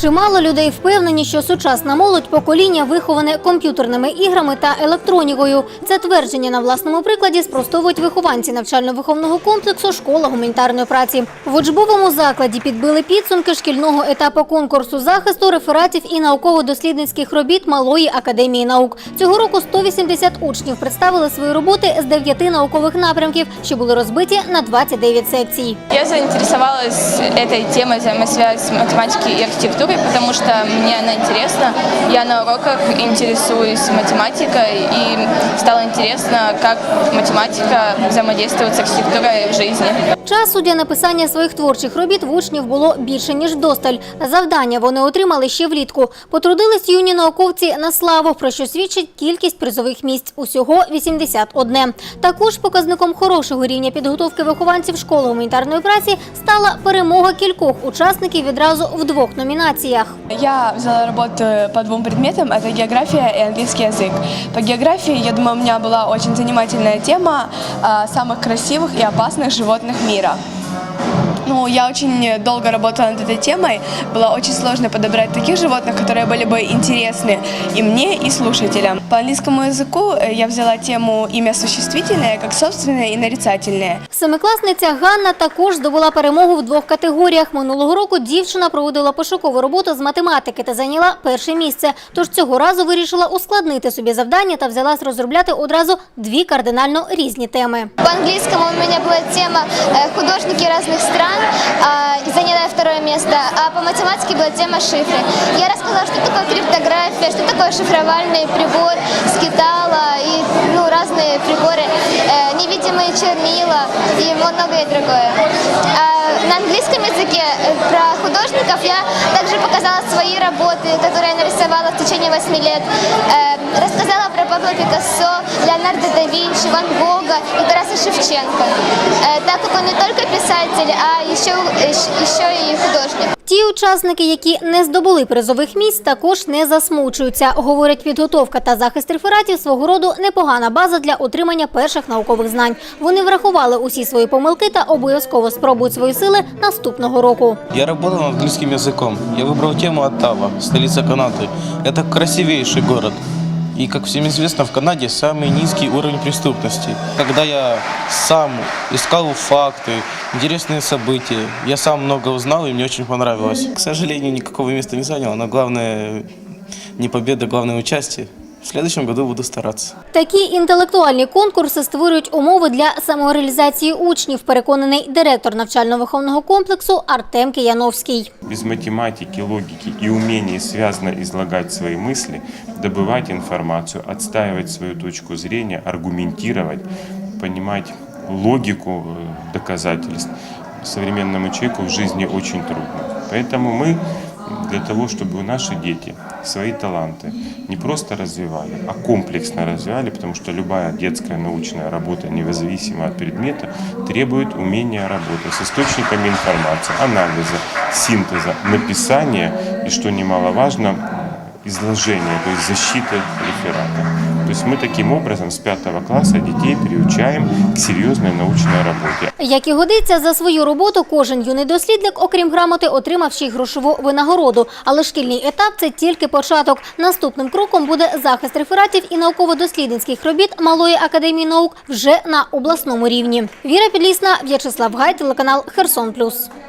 Чимало людей впевнені, що сучасна молодь покоління виховане комп'ютерними іграми та електронікою. Це твердження на власному прикладі спростовують вихованці навчально-виховного комплексу Школа гуманітарної праці. В учбовому закладі підбили підсумки шкільного етапу конкурсу захисту рефератів і науково-дослідницьких робіт Малої академії наук. Цього року 180 учнів представили свої роботи з 9 наукових напрямків, що були розбиті на 29 секцій. Я заинтересовалась этой темой взаимосвязи математики и архитектуры, потому что мне она интересна. Я на уроках интересуюсь математикой, и стало интересно, как математика взаимодействует с архитектурой в жизни. Часу для написання своїх творчих робіт в учнів було більше ніж досталь. Завдання вони отримали ще влітку. Потрудились юні науковці на славу, про що свідчить кількість призових місць. Усього 81. Також показником хорошого рівня підготовки вихованців школи гуманітарної праці стала перемога кількох учасників відразу в двох номінаціях Я взяла работу по двум предметам, это география и английский язык. По географии, я думаю, у меня была очень занимательная тема а, самых красивых и опасных животных мира. Ну, я очень долго работала над этой темой. Было очень сложно подобрать таких животных, которые были бы интересны и мне, и слушателям. По английскому языку э, я взяла тему имя существительное, как собственное и нарицательное. Семикласниця Ганна також здобула перемогу в двох категоріях. Минулого року дівчина проводила пошукову роботу з математики та зайняла перше місце. Тож цього разу вирішила ускладнити собі завдання та взялась розробляти одразу дві кардинально різні теми. По английскому у меня была тема э, художники разных стран, а, и заняла я второе место, а по математике была тема шифры. Я рассказала, что такое криптография, что такое шифровальный прибор, скитала и ну, разные приборы, э, невидимые чернила и многое другое. А на английском языке э, про художников я также показала свои работы, которые я нарисовала в течение 8 лет. Э, рассказала про Пабло Пикассо, Леонардо да Винчи, Ван Гога и Тараса Шевченко. Э, так как он не только писатель, а еще, еще и художник. Ті учасники, які не здобули призових місць, також не засмучуються. Говорять, підготовка та захист рефератів свого роду непогана база для отримання перших наукових знань. Вони врахували усі свої помилки та обов'язково спробують свої сили наступного року. Я работал над английским языком. Я выбрал тему Оттава, столица Канады. Это красивейший город. И, как всем известно, в Канаде самый низкий уровень преступности. Когда я сам искал факты, интересные события, я сам много узнал, и мне очень понравилось. К сожалению, никакого места не занял, но главное не победа, главное участие. В следующем году буду стараться. Такі інтелектуальні конкурси створюють умови для самореалізації учнів, переконаний директор навчально-виховного комплексу Артем Кияновський. без математики, логики и умения связно излагать свои мысли, добывать информацию, отстаивать свою точку зрения, аргументировать, понимать логику э, доказательств современному человеку в жизни очень трудно. Поэтому мы для того, чтобы наши дети свои таланты не просто развивали, а комплексно развивали, потому что любая детская научная работа, независимо от предмета, требует умения работы с источниками информации, анализа, синтеза, написания и, что немаловажно, изложения, то есть защиты реферата. То есть мы таким образом с пятого класса детей приучаем к серьезной научной работе. Як і годиться за свою роботу, кожен юний дослідник, окрім грамоти, отримав ще й грошову винагороду. Але шкільний етап це тільки початок. Наступним кроком буде захист рефератів і науково-дослідницьких робіт Малої академії наук вже на обласному рівні. Віра Підлісна, В'ячеслав Гай, телеканал Херсон Плюс.